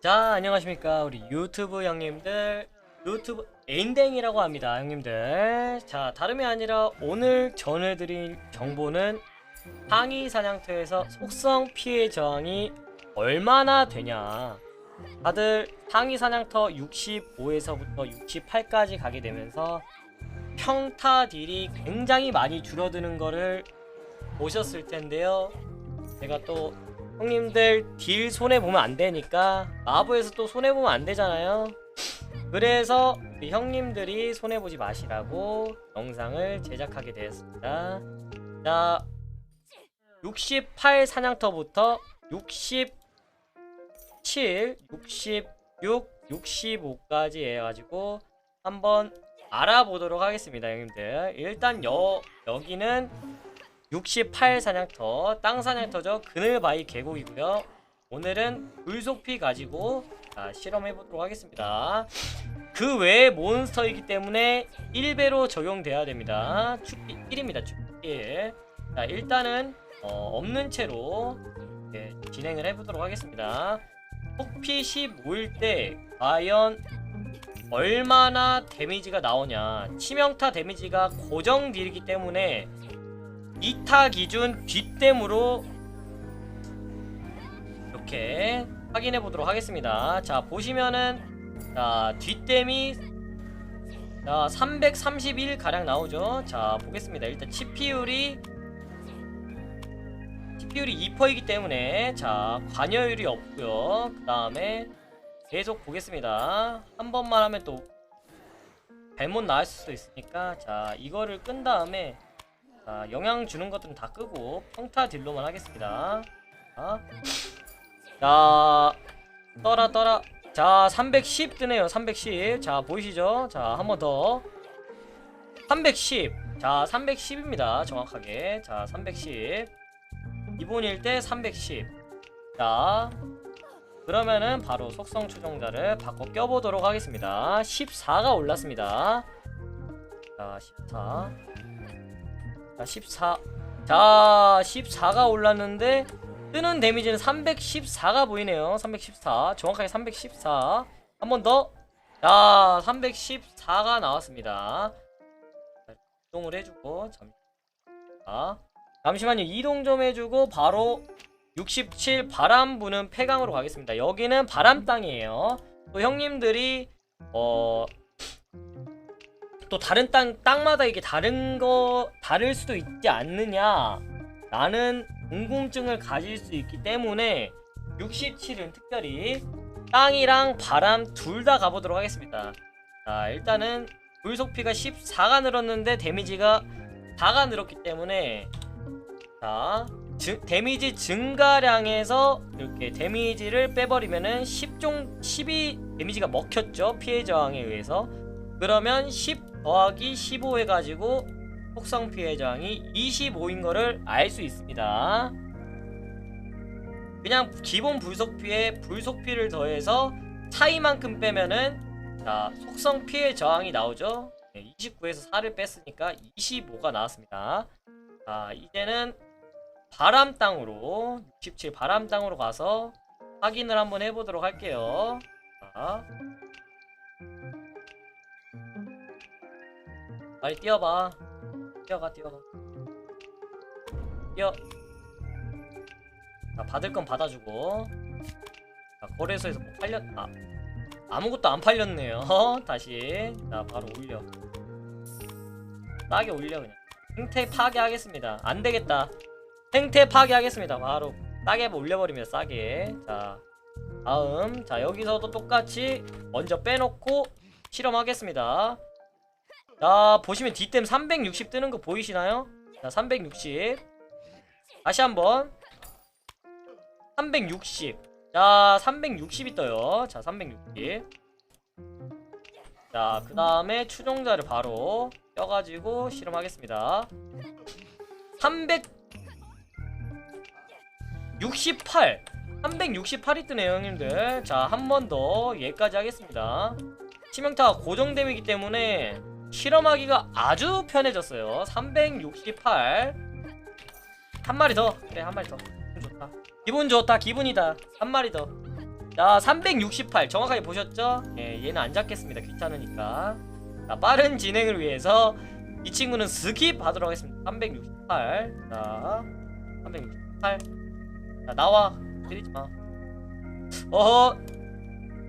자 안녕하십니까. 우리 유튜브 형님들 유튜브 엔댕이라고 합니다 형님들. 자 다름이 아니라 오늘 전해드릴 정보는 항이 사냥터에서 속성 피해 저항이 얼마나 되냐. 다들 항이 사냥터 65에서부터 68까지 가게 되면서 평타 딜이 굉장히 많이 줄어드는 거를 보셨을 텐데요. 제가 또 형님들 딜 손해 보면 안 되니까 마부에서 또 손해 보면 안 되잖아요. 그래서 형님들이 손해 보지 마시라고 영상을 제작하게 되었습니다. 자, 68 사냥터부터 67, 66, 65까지 해가지고 한번 알아보도록 하겠습니다, 형님들. 일단 여 여기는 68 사냥터 땅 사냥터죠. 그늘바위 계곡이고요. 오늘은 불속피 가지고 자, 실험해 보도록 하겠습니다. 그 외에 몬스터이기 때문에 1배로 적용돼야 됩니다. 축기 1입니다 축기. 1. 자 일단은 어, 없는 채로 예, 진행을 해보도록 하겠습니다. 폭피 15일 때 과연 얼마나 데미지가 나오냐. 치명타 데미지가 고정 딜이기 때문에 2타 기준 뒷댐으로 이렇게 확인해 보도록 하겠습니다. 자, 보시면은 자, 뒷댐이 자, 331 가량 나오죠. 자, 보겠습니다. 일단 치피율이 치피율이 2%이기 때문에 자, 관여율이 없고요. 그 다음에 계속 보겠습니다. 한 번만 하면 또 잘못 나올 수도 있으니까 자, 이거를 끈 다음에 자, 영향 주는 것들은 다 끄고 평타 딜로만 하겠습니다. 자, 자 떠라 떠라. 자, 310 뜨네요. 310. 자, 보이시죠? 자, 한 번 더. 310. 자, 310입니다. 정확하게. 자, 310. 기본일 때 310. 자, 그러면은 바로 속성 추종자를 바꿔 껴보도록 하겠습니다. 14가 올랐습니다. 자, 14. 자, 14. 자, 14가 올랐는데 뜨는 데미지는 314가 보이네요. 314. 정확하게 314. 한 번 더. 자, 314가 나왔습니다. 자, 이동을 해주고 잠. 자, 잠시만요. 이동 좀 해주고 바로 67 바람 부는 폐강으로 가겠습니다. 여기는 바람 땅이에요. 또 형님들이 어. 또 다른 땅 땅마다 이게 다른 거 다를 수도 있지 않느냐. 라는 궁금증을 가질 수 있기 때문에 67은 특별히 땅이랑 바람 둘 다 가보도록 하겠습니다. 자 일단은 불속피가 14가 늘었는데 데미지가 4가 늘었기 때문에 자 증- 데미지 증가량에서 이렇게 데미지를 빼버리면은 10종 12 데미지가 먹혔죠 피해 저항에 의해서. 그러면 10 더하기 15 해가지고 속성 피해 저항이 25인 거를 알 수 있습니다. 그냥 기본 불속 피해 불속 피를 더해서 차이만큼 빼면은 자 속성 피해 저항이 나오죠. 29에서 4를 뺐으니까 25가 나왔습니다. 자 이제는 바람 땅으로 67 바람 땅으로 가서 확인을 한번 해보도록 할게요. 자. 빨리 뛰어봐. 뛰어가, 뛰어가. 뛰어. 자, 받을 건 받아주고. 자, 거래소에서 뭐 팔렸, 아. 아무것도 안 팔렸네요. 다시. 자, 바로 올려. 싸게 올려, 그냥. 생태 파괴하겠습니다. 안 되겠다. 생태 파괴하겠습니다. 바로. 싸게 올려버리면 싸게. 자, 다음. 자, 여기서도 똑같이 먼저 빼놓고 실험하겠습니다. 자 보시면 뒷댐 360 뜨는 거 보이시나요? 자360 다시 한번. 360자 360이 떠요. 자360자그 다음에 추종자를 바로 껴가지고 실험하겠습니다. 368 368이 뜨네요 형님들. 자 한 번 더 얘까지 하겠습니다. 치명타가 고정됨이기 때문에 실험하기가 아주 편해졌어요. 368. 한 마리 더. 그래, 한 마리 더. 기분 좋다. 기분 좋다. 기분이다. 한 마리 더. 자, 368 정확하게 보셨죠? 예, 얘는 안 잡겠습니다. 귀찮으니까. 자, 빠른 진행을 위해서 이 친구는 스킵 하도록 하겠습니다. 368. 자, 368. 자, 나와. 때리지 마. 어허.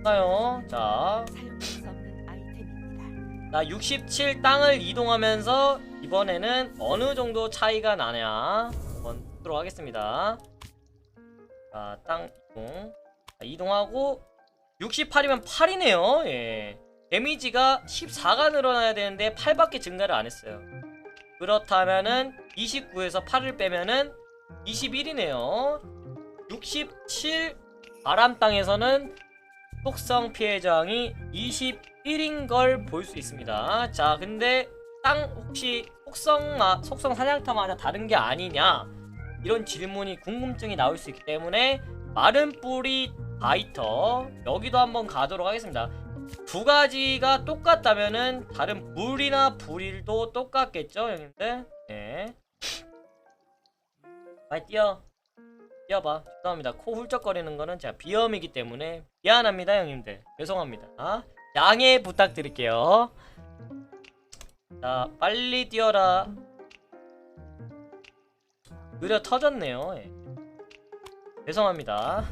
나요. 자, 자, 67 땅을 이동하면서 이번에는 어느 정도 차이가 나냐 한번 보도록 하겠습니다. 자, 땅 이동. 자, 이동하고 68이면 8이네요. 예. 데미지가 14가 늘어나야 되는데 8밖에 증가를 안 했어요. 그렇다면은 29에서 8을 빼면은 21이네요. 67 바람 땅에서는 속성 피해 저항이 21인 걸 볼 수 있습니다. 자, 근데 땅 혹시 속성 마, 속성 사냥터마다 다른 게 아니냐? 이런 질문이 궁금증이 나올 수 있기 때문에 마른 뿌리 바이터 여기도 한번 가도록 하겠습니다. 두 가지가 똑같다면은 다른 불이나 불일도 똑같겠죠, 형님들? 네. 빨리 뛰어. 뛰어봐. 죄송합니다. 코 훌쩍거리는 거는 제가 비염이기 때문에 미안합니다, 형님들. 죄송합니다. 아, 양해 부탁드릴게요. 자, 빨리 뛰어라. 느려 터졌네요. 예. 죄송합니다.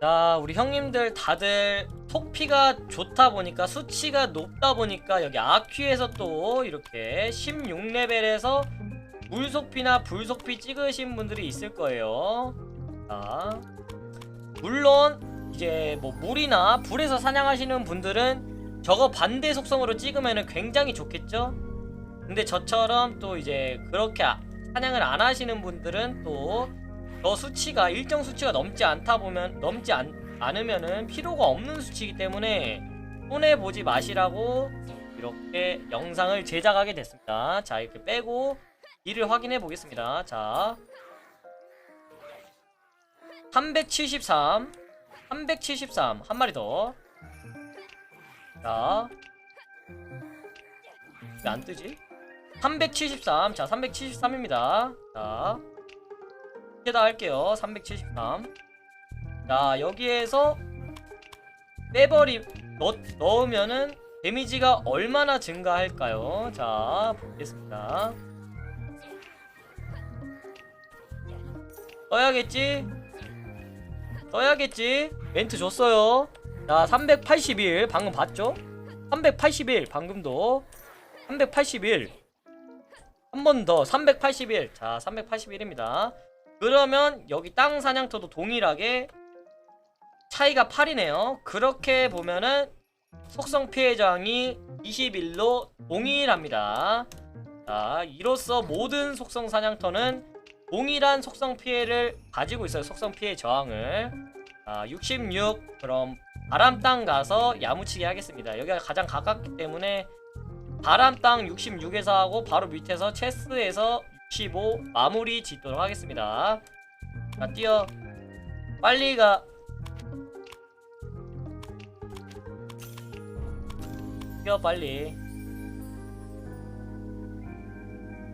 자, 우리 형님들 다들 속피가 좋다 보니까 수치가 높다 보니까 여기 아퀴에서 또 이렇게 16레벨에서 물속피나 불속피 찍으신 분들이 있을 거예요. 자, 물론 이제 뭐 물이나 불에서 사냥하시는 분들은 저거 반대 속성으로 찍으면 굉장히 좋겠죠. 근데 저처럼 또 이제 그렇게 아- 사냥을 안 하시는 분들은 또 저 수치가 일정 수치가 넘지 않다 보면 넘지 않, 않으면은 필요가 없는 수치이기 때문에 손해 보지 마시라고 이렇게 영상을 제작하게 됐습니다. 자 이렇게 빼고 일을 확인해 보겠습니다. 자 373 373 한 마리 더. 자. 왜 안 뜨지? 373. 자, 373입니다. 자. 이렇게다 할게요. 373. 자, 여기에서 빼버리 넣, 넣으면은 데미지가 얼마나 증가할까요? 자, 보겠습니다. 떠야겠지? 떠야겠지? 멘트 줬어요. 자, 381 방금 봤죠? 381 방금도 381 한 번 더 381. 자, 381입니다. 그러면 여기 땅 사냥터도 동일하게 차이가 8이네요. 그렇게 보면은 속성 피해 저항이 21로 동일합니다. 자, 이로써 모든 속성 사냥터는 동일한 속성 피해를 가지고 있어요. 속성 피해 저항을. 자, 66. 그럼 바람 땅 가서 야무치게 하겠습니다. 여기가 가장 가깝기 때문에 바람 땅 66에서 하고 바로 밑에서 체스에서 65 마무리 짓도록 하겠습니다. 자, 뛰어. 빨리 가. 뛰어 빨리.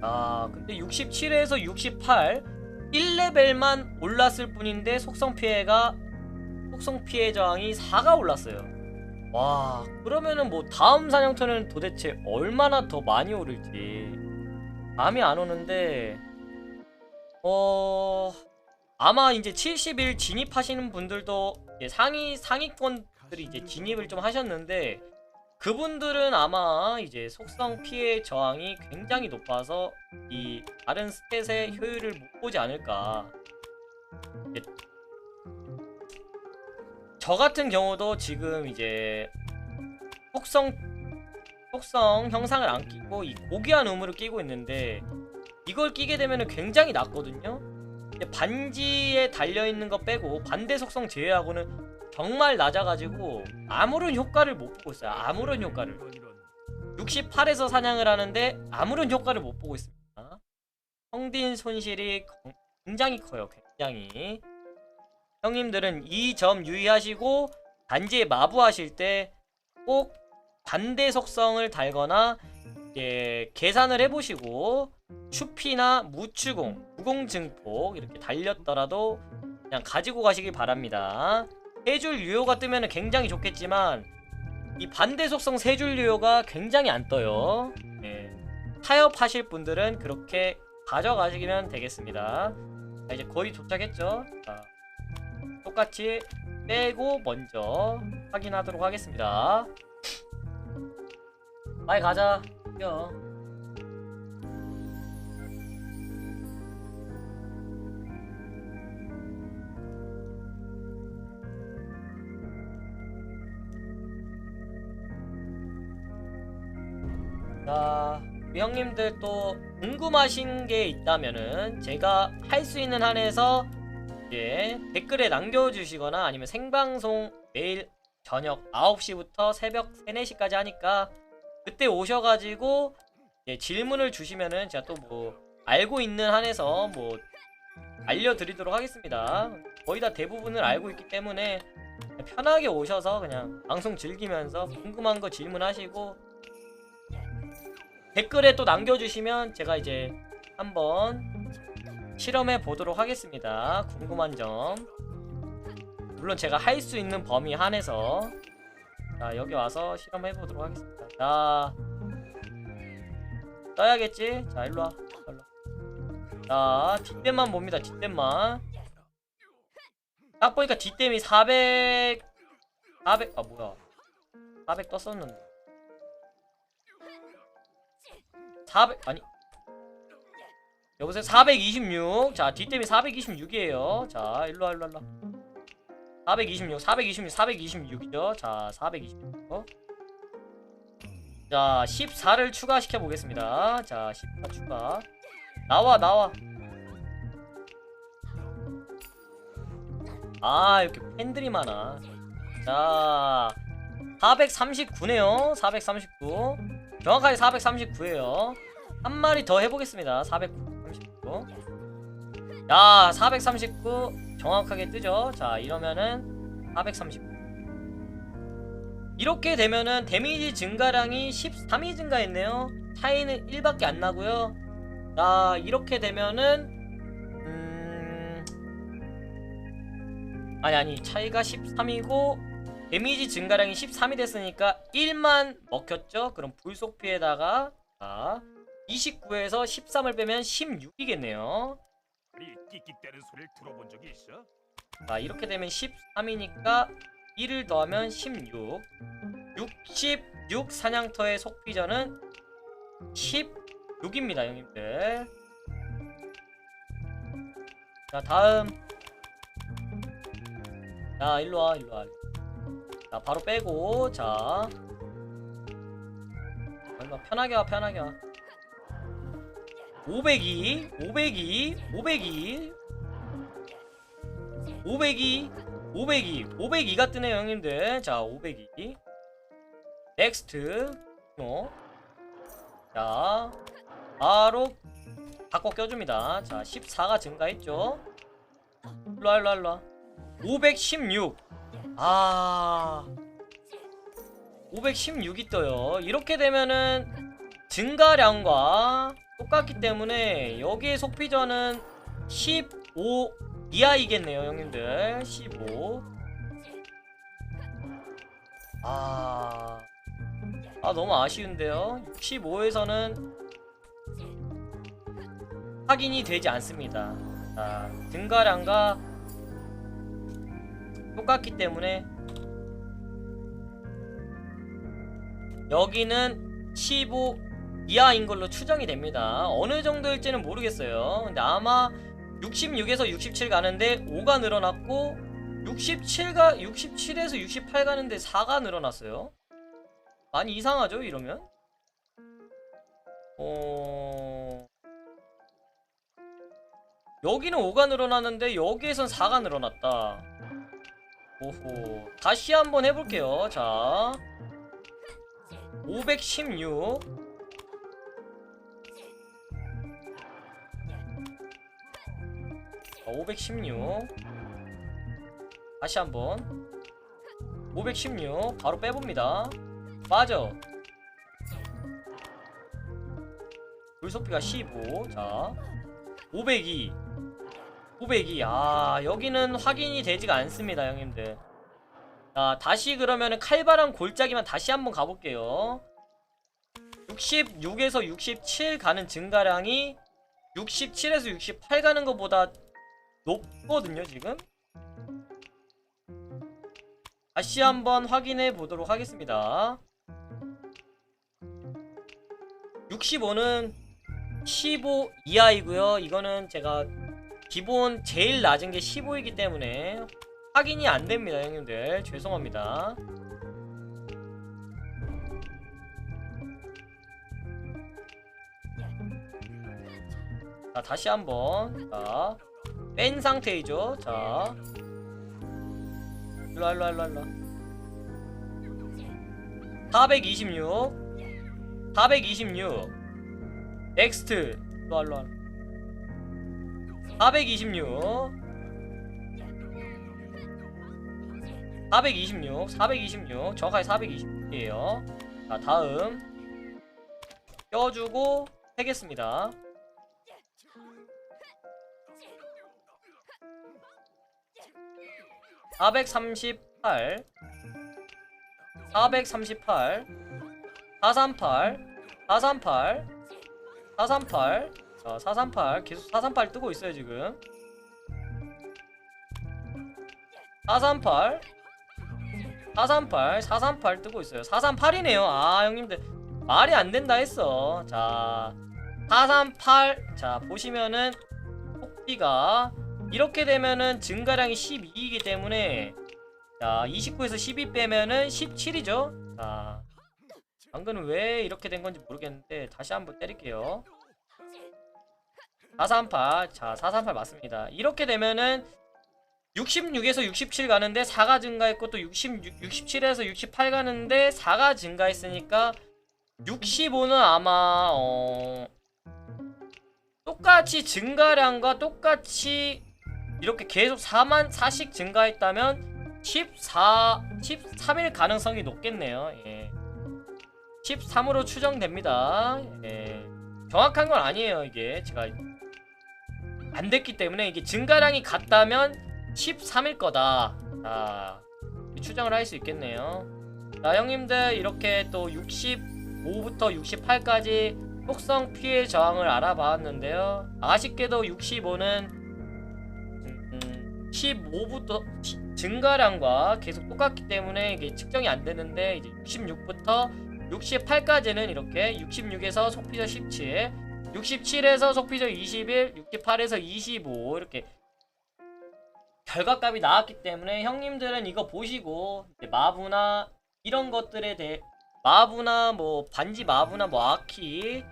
아, 근데 67에서 68 1레벨만 올랐을 뿐인데 속성 피해가 속성 피해 저항이 4가 올랐어요. 와, 그러면은 뭐 다음 사냥터는 도대체 얼마나 더 많이 오를지 감이 안 오는데 어 아마 이제 70일 진입하시는 분들도 상위 상위권들이 이제 진입을 좀 하셨는데 그분들은 아마 이제 속성 피해 저항이 굉장히 높아서 이 다른 스탯의 효율을 못 보지 않을까. 이제 저 같은 경우도 지금 이제 속성 속성 형상을 안 끼고 이 고귀한 의무를 끼고 있는데 이걸 끼게 되면 굉장히 낮거든요. 반지에 달려 있는 거 빼고 반대 속성 제외하고는 정말 낮아가지고 아무런 효과를 못 보고 있어요. 아무런 효과를. 68에서 사냥을 하는데 아무런 효과를 못 보고 있습니다. 성딘 손실이 거- 굉장히 커요. 굉장히. 형님들은 이 점 유의하시고 단지에 마부하실 때 꼭 반대 속성을 달거나 예, 계산을 해보시고 추피나 무추공, 무공증폭 이렇게 달렸더라도 그냥 가지고 가시길 바랍니다. 세줄 유효가 뜨면 굉장히 좋겠지만 이 반대 속성 세줄 유효가 굉장히 안 떠요. 예, 타협하실 분들은 그렇게 가져가시면 되겠습니다. 자, 이제 거의 도착했죠. 자, 똑같이 빼고 먼저 확인하도록 하겠습니다. 빨리 가자. 뛰어. 형님들 또 궁금하신 게 있다면은 제가 할 수 있는 한에서 이제 댓글에 남겨주시거나 아니면 생방송 매일 저녁 9시부터 새벽 3, 4시까지 하니까 그때 오셔가지고 예, 질문을 주시면은 제가 또 뭐 알고 있는 한에서 뭐 알려드리도록 하겠습니다. 거의 다 대부분을 알고 있기 때문에 편하게 오셔서 그냥 방송 즐기면서 궁금한 거 질문하시고 댓글에 또 남겨주시면 제가 이제 한번 실험해 보도록 하겠습니다. 궁금한 점 물론 제가 할 수 있는 범위 한에서 자 여기 와서 실험해 보도록 하겠습니다. 자 떠야겠지? 자 일로와 일로 자 뒷댐만 봅니다. 뒷댐만 딱 보니까 뒷댐이 400 400 아 뭐야 400 떴었는데 400 아니. 여보세요? 426자 뒷댐이 426이에요. 자 일로와 일로와 일로와. 426 426 426이죠? 자 426. 자 14를 추가시켜 보겠습니다. 자 14 추가. 나와 나와. 아 이렇게 팬들이 많아. 자 439네요. 439 정확하게 439에요 한 마리 더 해보겠습니다 439 자, 439 정확하게 뜨죠. 자, 이러면은 439. 이렇게 되면은 데미지 증가량이 13이 증가했네요. 차이는 1밖에 안 나고요. 자, 이렇게 되면은 음 아니 아니, 차이가 13이고 데미지 증가량이 13이 됐으니까 1만 먹혔죠. 그럼 불속 피해다가 자, 29에서 13을 빼면 16이겠네요. 이 끽끽대는 소리를 들어본 적이 있어? 자 이렇게 되면 13이니까 1을 더하면 16 66 사냥터의 속비전은 16입니다 형님들 자 다음 자 일로와 일로와 자 바로 빼고 자 일로와 편하게 와 편하게 와 502, 502, 502, 502, 502, 502가 뜨네요, 형님들. 자, 502. 넥스트. 어. 자, 바로 바꿔 껴줍니다. 자, 14가 증가했죠. 일로와, 일로와, 일로와. 516. 아. 516이 떠요. 이렇게 되면은 증가량과 똑같기 때문에 여기의 속비전은 15 이하이겠네요 형님들. 15 아... 아 너무 아쉬운데요. 65에서는 확인이 되지 않습니다. 자, 증가량과 똑같기 때문에 여기는 15 이하인 걸로 추정이 됩니다. 어느 정도일지는 모르겠어요. 근데 아마 66에서 67 가는데 5가 늘어났고 67가 67에서 68 가는데 4가 늘어났어요. 많이 이상하죠, 이러면? 어... 여기는 5가 늘어났는데 여기에선 4가 늘어났다. 오호. 다시 한번 해볼게요. 자. 516 자, 516 다시 한번 516 바로 빼봅니다 맞아 불소피가 15. 자, 502. 502. 아, 여기는 확인이 되지가 않습니다, 형님들. 자, 다시 그러면은 칼바람 골짜기만 다시 한번 가볼게요. 66에서 67 가는 증가량이 67에서 68 가는 것보다 높거든요, 지금. 다시 한번 확인해 보도록 하겠습니다. 65는 15 이하이고요. 이거는 제가 기본 제일 낮은 게 15이기 때문에 확인이 안 됩니다, 형님들. 죄송합니다. 자, 다시 한번. 자, 뺀 상태이죠. 자. 일로 와, 일로 와, 일로 와, 일로 와. 426 426 넥스트 일로 와, 일로 와. 426 426 426 정확하게 426이에요. 자 다음. 껴주고 세겠습니다. 438 438 438 438 438 자, 438 계속 438 뜨고 있어요 지금. 438 438 438 뜨고 있어요. 438이네요. 아 형님들. 말이 안 된다 했어. 자 438 자 보시면은 폭비가 이렇게 되면은 증가량이 12이기 때문에 자 29에서 12 빼면은 17이죠? 자 방금은 왜 이렇게 된 건지 모르겠는데 다시 한번 때릴게요 438 자, 438 맞습니다. 이렇게 되면은 66에서 67 가는데 4가 증가했고 또 66, 67에서 68 가는데 4가 증가했으니까 65는 아마 어 똑같이 증가량과 똑같이 이렇게 계속 4만 4씩 증가했다면 14 13일 가능성이 높겠네요. 예. 13으로 추정됩니다. 예. 정확한 건 아니에요, 이게. 제가 안 됐기 때문에 이게 증가량이 같다면 13일 거다. 자, 추정을 할 수 있겠네요. 자, 형님들 이렇게 또 65부터 68까지 속성 피해 저항을 알아봤는데요. 아쉽게도 65는 음, 15부터 증가량과 계속 똑같기 때문에 이게 측정이 안 되는데 이제 66부터 68까지는 이렇게 66에서 속피저 17 67에서 속피저 21, 68에서 25 이렇게 결과값이 나왔기 때문에 형님들은 이거 보시고 마부나 이런 것들에 대해 마부나 뭐 반지 마부나 뭐 아키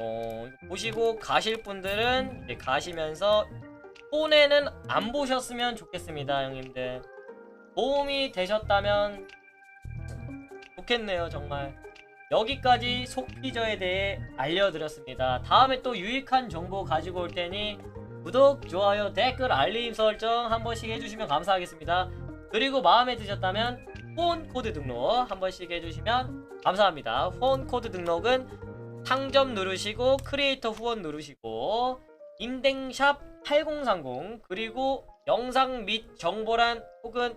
어 보시고 가실 분들은 이제 가시면서 폰에는 안 보셨으면 좋겠습니다 형님들. 도움이 되셨다면 좋겠네요 정말 여기까지 속피저에 대해 알려드렸습니다. 다음에 또 유익한 정보 가지고 올 테니 구독, 좋아요, 댓글, 알림 설정 한 번씩 해주시면 감사하겠습니다. 그리고 마음에 드셨다면 후원 코드 등록 한 번씩 해주시면 감사합니다. 후원 코드 등록은 상점 누르시고 크리에이터 후원 누르시고 인댕샵 8030 그리고 영상 및 정보란 혹은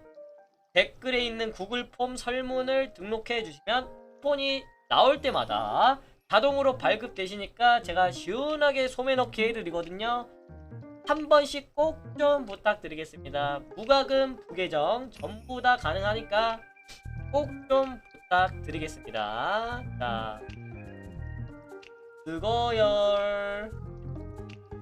댓글에 있는 구글 폼 설문을 등록해 주시면 폰이 나올 때마다 자동으로 발급되시니까 제가 시원하게 소매 넣기 해드리거든요. 한 번씩 꼭 좀 부탁드리겠습니다. 무과금, 부계정 전부 다 가능하니까 꼭 좀 부탁드리겠습니다. 자, 그거열.